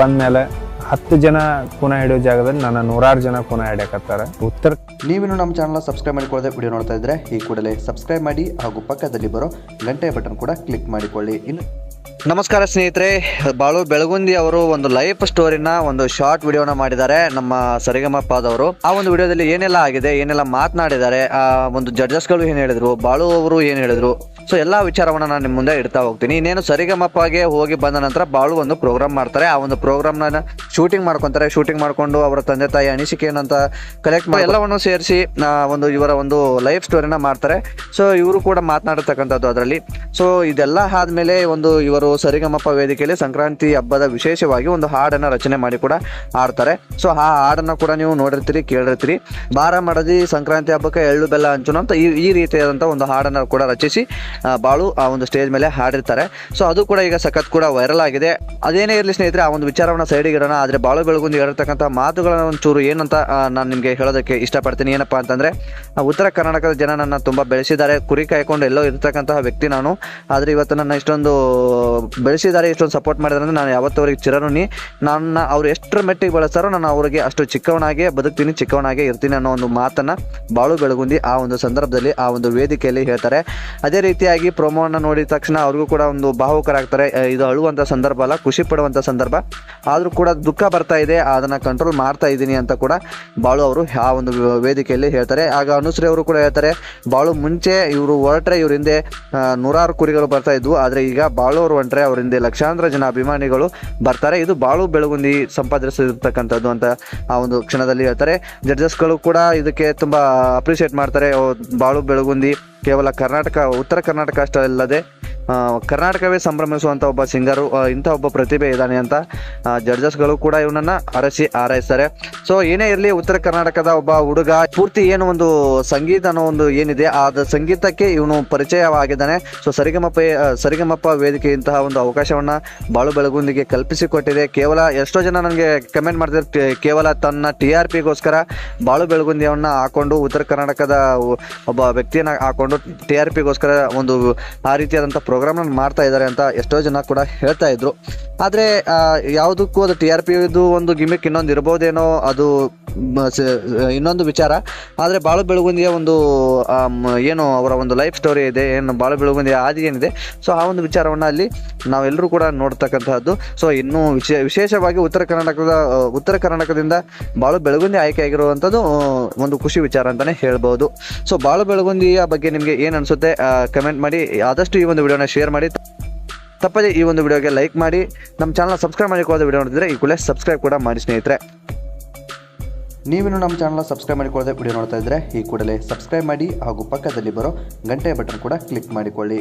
ಬಂದ್ಮೇಲೆ ಹತ್ತು ಜನ ಕುನ ಹಿಡಿಯೋ ಜಾಗದಲ್ಲಿ ನನ್ನ ನೂರಾರು ಜನ ಕುನ ಹಿಡಿಯಕತ್ತಾರೆ. ಉತ್ತರ ನೀವಿನ್ನು ನಮ್ಮ ಚಾನಲ್ ಸಬ್ಸ್ಕ್ರೈಬ್ ಮಾಡಿಕೊಳ್ಳದೆ ವಿಡಿಯೋ ನೋಡ್ತಾ ಇದ್ರೆ ಈ ಕೂಡಲೇ ಸಬ್ಸ್ಕ್ರೈಬ್ ಮಾಡಿ ಹಾಗೂ ಪಕ್ಕದಲ್ಲಿ ಬರೋ ಗಂಟೆ ಬಟನ್ ಕೂಡ ಕ್ಲಿಕ್ ಮಾಡಿಕೊಳ್ಳಿ. ಇನ್ನು ನಮಸ್ಕಾರ ಸ್ನೇಹಿತರೆ, ಬಾಳು ಬೆಳಗುಂದಿ ಅವರು ಒಂದು ಲೈಫ್ ಸ್ಟೋರಿನ ಒಂದು ಶಾರ್ಟ್ ವಿಡಿಯೋನ ಮಾಡಿದ್ದಾರೆ ನಮ್ಮ ಸರಿಗಮಪ್ಪದವರು ಆ ಒಂದು ವಿಡಿಯೋದಲ್ಲಿ ಏನೆಲ್ಲ ಆಗಿದೆ, ಏನೆಲ್ಲ ಮಾತನಾಡಿದ್ದಾರೆ, ಆ ಒಂದು ಜಡ್ಜಸ್ಗಳು ಏನು ಹೇಳಿದ್ರು, ಬಾಳು ಅವರು ಏನು ಹೇಳಿದ್ರು? ಸೊ ಎಲ್ಲ ವಿಚಾರವನ್ನ ನಾನು ನಿಮ್ಮ ಮುಂದೆ ಇಡ್ತಾ ಹೋಗ್ತೀನಿ. ಇನ್ನೇನು ಸರಿಗಮಪ್ಪಗೆ ಹೋಗಿ ಬಂದ ನಂತರ ಬಾಳು ಒಂದು ಪ್ರೋಗ್ರಾಮ್ ಮಾಡ್ತಾರೆ. ಆ ಒಂದು ಪ್ರೋಗ್ರಾಮ್ನ ಶೂಟಿಂಗ್ ಮಾಡ್ಕೊಂತಾರೆ. ಶೂಟಿಂಗ್ ಮಾಡ್ಕೊಂಡು ಅವರ ತಂದೆ ತಾಯಿ ಅನಿಸಿಕೆ ಏನಂತ ಕಲೆಕ್ಟ್ ಮಾಡಿ ಎಲ್ಲವನ್ನು ಸೇರಿಸಿ ಒಂದು ಇವರ ಒಂದು ಲೈಫ್ ಸ್ಟೋರಿನ ಮಾಡ್ತಾರೆ. ಸೊ ಇವರು ಕೂಡ ಮಾತನಾಡತಕ್ಕಂಥದ್ದು ಅದರಲ್ಲಿ. ಸೊ ಇದೆಲ್ಲ ಆದಮೇಲೆ ಒಂದು ಇವರು ಸರಿಗಮಪ್ಪ ವೇದಿಕೆಯಲ್ಲಿ ಸಂಕ್ರಾಂತಿ ಹಬ್ಬದ ವಿಶೇಷವಾಗಿ ಒಂದು ಹಾಡನ್ನ ರಚನೆ ಮಾಡಿ ಕೂಡ ಹಾಡ್ತಾರೆ. ಸೊ ಆ ಹಾಡನ್ನ ಕೂಡ ನೀವು ನೋಡಿರ್ತೀರಿ, ಕೇಳಿರ್ತೀರಿ. ಬಾರ ಮಡದಿ ಸಂಕ್ರಾಂತಿ ಹಬ್ಬಕ್ಕೆ ಎಳ್ಳು ಬೆಲ್ಲ ಹಂಚುನು ಅಂತ ಈ ರೀತಿಯಾದಂಥ ಒಂದು ಹಾಡನ್ನ ಕೂಡ ರಚಿಸಿ ಬಾಳು ಆ ಒಂದು ಸ್ಟೇಜ್ ಮೇಲೆ ಹಾಡಿರ್ತಾರೆ. ಸೊ ಅದು ಕೂಡ ಈಗ ಸಖತ್ ಕೂಡ ವೈರಲ್ ಆಗಿದೆ. ಅದೇನೇ ಇರಲಿ ಸ್ನೇಹಿತರೆ, ಆ ಒಂದು ವಿಚಾರವನ್ನ ಸೈಡಿಗೆ ಇಡೋಣ. ಆದರೆ ಬಾಳು ಬೆಳಗುಂದಿ ಹೇಳಿರ್ತಕ್ಕಂಥ ಮಾತುಗಳನ್ನ ಒಂಚೂರು ಏನಂತ ನಾನು ನಿಮಗೆ ಹೇಳೋದಕ್ಕೆ ಇಷ್ಟಪಡ್ತೀನಿ. ಏನಪ್ಪ ಅಂತಂದರೆ ಉತ್ತರ ಕರ್ನಾಟಕದ ಜನ ನನ್ನ ತುಂಬ ಬೆಳೆಸಿದ್ದಾರೆ. ಕುರಿ ಕಾಯ್ಕೊಂಡು ಎಲ್ಲೋ ಇರ್ತಕ್ಕಂತಹ ವ್ಯಕ್ತಿ ನಾನು. ಆದರೆ ಇವತ್ತು ನನ್ನ ಇಷ್ಟೊಂದು ಬೆಳೆಸಿದ್ದಾರೆ, ಇಷ್ಟೊಂದು ಸಪೋರ್ಟ್ ಮಾಡಿದ್ರೆ ನಾನು ಯಾವತ್ತವರಿಗೆ ಚಿರಋಣಿ. ನನ್ನ, ಅವ್ರು ಎಷ್ಟರ ಮೆಟ್ಟಿಗೆ ಬಳಸ್ತಾರೋ ನಾನು ಅವರಿಗೆ ಅಷ್ಟು ಚಿಕ್ಕವನಾಗೆ, ಬದುಕ್ತೀನಿ, ಚಿಕ್ಕವನಾಗೆ ಇರ್ತೀನಿ ಅನ್ನೋ ಒಂದು ಮಾತನ್ನು ಬಾಳು ಬೆಳಗುಂದಿ ಆ ಒಂದು ಸಂದರ್ಭದಲ್ಲಿ, ಆ ಒಂದು ವೇದಿಕೆಯಲ್ಲಿ ಹೇಳ್ತಾರೆ. ಅದೇ ರೀತಿಯಾಗಿ ಪ್ರೊಮೋನ ನೋಡಿದ ತಕ್ಷಣ ಅವ್ರಿಗೂ ಕೂಡ ಒಂದು ಭಾವುಕರಾಗ್ತಾರೆ. ಇದು ಅಳುವಂಥ ಸಂದರ್ಭ ಅಲ್ಲ, ಖುಷಿ ಪಡುವಂಥ ಸಂದರ್ಭ. ಆದರೂ ಕೂಡ ದುಃಖ ಬರ್ತಾ ಇದೆ, ಅದನ್ನು ಕಂಟ್ರೋಲ್ ಮಾಡ್ತಾ ಇದ್ದೀನಿ ಅಂತ ಕೂಡ ಬಾಳು ಅವರು ಆ ಒಂದು ವೇದಿಕೆಯಲ್ಲಿ ಹೇಳ್ತಾರೆ. ಆಗ ಅನುಶ್ರೀ ಅವರು ಕೂಡ ಹೇಳ್ತಾರೆ, ಬಾಳು ಮುಂಚೆ ಇವರು ಹೊರಟ್ರೆ ಇವ್ರ ಹಿಂದೆ ನೂರಾರು ಕುರಿಗಳು ಬರ್ತಾ ಇದ್ವು. ಆದರೆ ಈಗ ಬಾಳು ಅವರು ಹೊಂಟ್ರೆ ಅವ್ರ ಹಿಂದೆ ಲಕ್ಷಾಂತರ ಜನ ಅಭಿಮಾನಿಗಳು ಬರ್ತಾರೆ. ಇದು ಬಾಳು ಬೆಳಗುಂದಿ ಸಂಪಾದಿಸಿರ್ತಕ್ಕಂಥದ್ದು ಅಂತ ಆ ಒಂದು ಕ್ಷಣದಲ್ಲಿ ಹೇಳ್ತಾರೆ. ಜಡ್ಜಸ್ಗಳು ಕೂಡ ಇದಕ್ಕೆ ತುಂಬ ಅಪ್ರಿಷಿಯೇಟ್ ಮಾಡ್ತಾರೆ. ಬಾಳು ಬೆಳಗುಂದಿ ಕೇವಲ ಕರ್ನಾಟಕ ಉತ್ತರ ಕರ್ನಾಟಕ ಅಷ್ಟೇ ಅಲ್ಲದೆ ಆ, ಕರ್ನಾಟಕವೇ ಸಂಭ್ರಮಿಸುವಂತ ಒಬ್ಬ ಸಿಂಗರು ಇಂಥ ಒಬ್ಬ ಪ್ರತಿಭೆ ಇದ್ದಾನೆ ಅಂತ ಜಡ್ಜಸ್ಗಳು ಕೂಡ ಇವನನ್ನ ಅರಸಿ ಹಾರೈಸ್ತಾರೆ. ಸೊ ಏನೇ ಇರಲಿ ಉತ್ತರ ಕರ್ನಾಟಕದ ಒಬ್ಬ ಹುಡುಗ, ಪೂರ್ತಿ ಏನು ಒಂದು ಸಂಗೀತ ಅನ್ನೋ ಒಂದು ಏನಿದೆ, ಆ ಸಂಗೀತಕ್ಕೆ ಇವನು ಪರಿಚಯವಾಗಿದ್ದಾನೆ. ಸೊ ಸರಿಗಮಪ್ಪ ಸರಿಗಮಪ್ಪ ವೇದಿಕೆ ಇಂತಹ ಒಂದು ಅವಕಾಶವನ್ನ ಬಾಳು ಬೆಳಗುಂದಿಗೆ ಕಲ್ಪಿಸಿಕೊಟ್ಟಿದೆ. ಕೇವಲ ಎಷ್ಟೋ ಜನ ನನಗೆ ಕಮೆಂಟ್ ಮಾಡ್ತಿದ್ದಾರೆ ಕೇವಲ ತನ್ನ ಟಿ ಆರ್ ಪಿಗೋಸ್ಕರ ಬಾಳು ಬೆಳಗುಂದಿಯವನ್ನ ಹಾಕೊಂಡು ಉತ್ತರ ಕರ್ನಾಟಕದ ಒಬ್ಬ ವ್ಯಕ್ತಿಯನ್ನ ಹಾಕೊಂಡು ಟಿ ಆರ್ ಪಿಗೋಸ್ಕರ ಒಂದು ಆ ರೀತಿಯಾದಂಥ ಪ್ರೋಗ್ರಾಮ್ ಮಾಡ್ತಾ ಇದ್ದಾರೆ ಅಂತ ಎಷ್ಟೋ ಜನ ಕೂಡ ಹೇಳ್ತಾ ಇದ್ರು. ಆದರೆ ಯಾವುದಕ್ಕೂ ಅದು ಟಿ ಆರ್ ಪಿ ಇದು ಒಂದು ಗಿಮಿಕ್ ಇನ್ನೊಂದು ಇರ್ಬೋದೇನೋ ಅದು ಇನ್ನೊಂದು ವಿಚಾರ. ಆದರೆ ಬಾಳು ಬೆಳಗುಂದಿಯ ಒಂದು ಏನು ಅವರ ಒಂದು ಲೈಫ್ ಸ್ಟೋರಿ ಇದೆ, ಏನು ಬಾಳು ಬೆಳಗುಂದಿಯ ಆದಿ ಏನಿದೆ. ಸೊ, ಆ ಒಂದು ವಿಚಾರವನ್ನು ಅಲ್ಲಿ ನಾವೆಲ್ಲರೂ ಕೂಡ ನೋಡ್ತಕ್ಕಂತಹದ್ದು. ಸೊ, ಇನ್ನೂ ವಿಶೇ, ವಿಶೇಷವಾಗಿ ಉತ್ತರ ಕರ್ನಾಟಕದ ಉತ್ತರ ಕರ್ನಾಟಕದಿಂದ ಬಾಳು ಬೆಳಗುಂದಿ ಆಯ್ಕೆ ಆಗಿರುವಂಥದ್ದು ಒಂದು ಖುಷಿ ವಿಚಾರ ಅಂತಲೇ ಹೇಳ್ಬೋದು. ಸೊ, ಬಾಳು ಬೆಳಗುಂದಿಯ ಬಗ್ಗೆ ನಿಮಗೆ ಏನು ಅನ್ಸುತ್ತೆ ಕಮೆಂಟ್ ಮಾಡಿ. ಆದಷ್ಟು ಈ ಒಂದು ವಿಡಿಯೋನ ಶೇರ್ ಮಾಡಿ. ತಪ್ಪದೆ ಈ ಒಂದು ವಿಡಿಯೋಗೆ ಲೈಕ್ ಮಾಡಿ. ನಮ್ಮ ಚಾನಲ್ ಸಬ್ಸ್ಕ್ರೈಬ್ ಮಾಡಿಕೊಳ್ಳೋದು ವಿಡಿಯೋ ನೋಡಿದ್ರೆ ಈ ಕೂಡಲೇ ಸಬ್ಸ್ಕ್ರೈಬ್ ಕೂಡ ಮಾಡಿ ಸ್ನೇಹಿತರೆ. ನೀವಿನ್ನು ನಮ್ಮ ಚಾನಲ್ನ ಸಬ್ಸ್ಕ್ರೈಬ್ ಮಾಡಿಕೊಳ್ಳದೆ ವಿಡಿಯೋ ನೋಡ್ತಾ ಇದ್ದರೆ ಈ ಕೂಡಲೇ ಸಬ್ಸ್ಕ್ರೈಬ್ ಮಾಡಿ ಹಾಗೂ ಪಕ್ಕದಲ್ಲಿ ಬರೋ ಗಂಟೆ ಬಟನ್ ಕೂಡ ಕ್ಲಿಕ್ ಮಾಡಿಕೊಳ್ಳಿ.